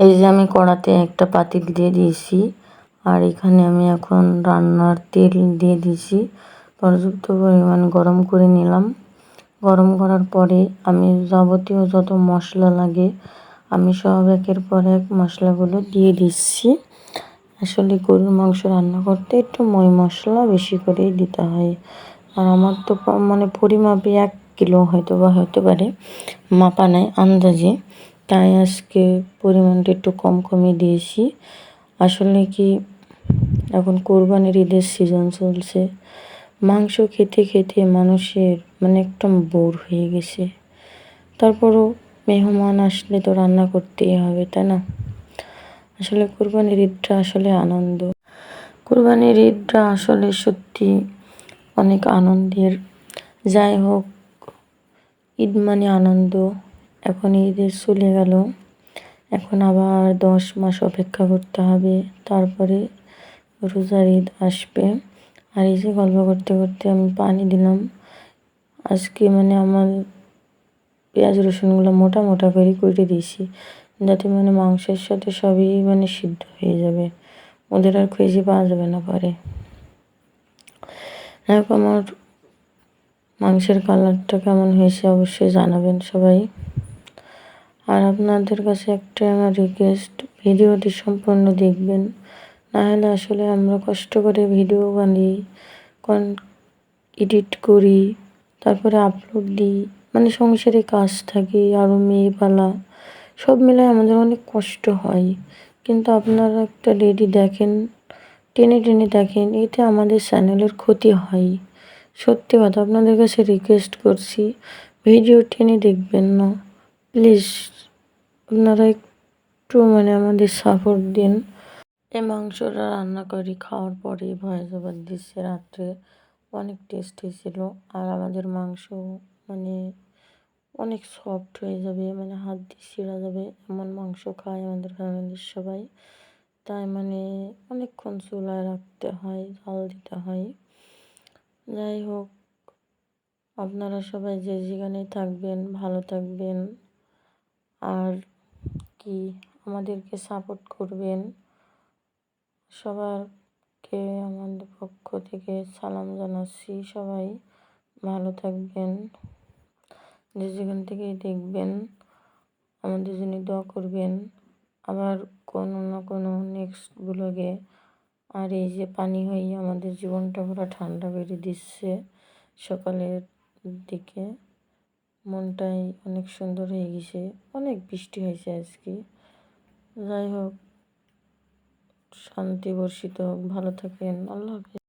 এই যে আমি কড়াতে একটা পাতিল দিয়ে দিয়েছি, আর এখানে আমি এখন রান্নার তেল দিয়ে দিয়েছি। পর্যাপ্ত পরিমাণ গরম করে নিলাম। গরম করার পরে আমি যাবতীয় যত মশলা লাগে, আমি সব একের পর এক মশলাগুলো দিয়ে দিচ্ছি। আসলে গরুর মাংস রান্না করতে একটু মই মশলা বেশি করেই দিতে হয়। আর আমার তো মানে পরিমাপে এক কিলো হয়তো বা হতে পারে, মাপা নেয় আন্দাজে। তাই আজকে পরিমাণটা একটু কম কমই দিয়েছি। আসলে কি এখন কোরবানির ঈদের সিজন চলছে। মাংস খেতে খেতে মানুষের মানে একদম বোর হয়ে গেছে। তারপরও মেহমান আসলে তো রান্না করতেই হবে, তাই না? আসলে কোরবানির ঈদটা আসলে আনন্দ। কোরবানির ঈদটা আসলে সত্যি অনেক আনন্দের। যাই হোক, ঈদ মানে আনন্দ। এখন ঈদের চলে গেল। এখন আবার দশ মাস অপেক্ষা করতে হবে। তারপরে রোজার ঈদ আসবে। আর এই যে গল্প করতে করতে আমি পানি দিলাম। আজকে মানে আমার পেঁয়াজ রসুনগুলো মোটা মোটা করে কেটে দিয়েছি। যাতে মানে মাংসের সাথে সবই মানে সিদ্ধ হয়ে যাবে। ওদের আর খুঁজে পাওয়া যাবে না পরে। আমার মাংসের কালারটা কেমন হয়েছে অবশ্যই জানাবেন সবাই। আর আপনাদের কাছে একটা আমার রিকোয়েস্ট ভিডিওটি সম্পূর্ণ দেখবেন। নাহলে আসলে আমরা কষ্ট করে ভিডিও বানাই কন এডিট করি, তারপরে আপলোড দিই। মানে সংসারে কাজ থাকে আরও মেয়ে পালা সব মিলায় আমাদের অনেক কষ্ট হয়। কিন্তু আপনারা একটা রেডি দেখেন, টেনে টেনে দেখেন এতে আমাদের চ্যানেলের ক্ষতি হয়। সত্যি কথা, আপনাদের কাছে রিকোয়েস্ট করছি, ভিডিও টেনে দেখবেন না। প্লিজ আপনারা একটু মানে আমাদের সাপোর্ট দিন। এই মাংসটা রান্না করি, খাওয়ার পরে ভয়েস ওভার দিচ্ছে। রাত্রে অনেক টেস্টি ছিল। আর আমাদের মাংস মানে অনেক সফট হয়ে যাবে মানে হাত দিয়ে ছিঁড়া যাবে। এমন মাংস খায় আমাদের ফ্যামিলির সবাই। তাই মানে অনেকক্ষণ চুলায় রাখতে হয় জাল দিতে হয়। যাই হোক, আপনারা সবাই যে যেখানেই থাকবেন, ভালো থাকবেন। আর কি আমাদেরকে সাপোর্ট করবেন? সবারকে আমাদের পক্ষ থেকে সালাম জানাচ্ছি। সবাই ভালো থাকবেন, যে যেখান থেকেই দেখবেন, আমাদের জন্য দোয়া করবেন। আবার কোনো না কোনো নেক্সট ব্লগে আর এই যে পানি হয়ে আমাদের জীবনটা পুরো ঠান্ডা বেড়ে দিচ্ছে সকালের দিকে। মনটাই অনেক সুন্দর হয়ে গেছে। অনেক বৃষ্টি হয়েছে আজকে। যাই হোক, শান্তি বর্ষিত হোক, ভালো থাকেন, আল্লাহ হাফিজ।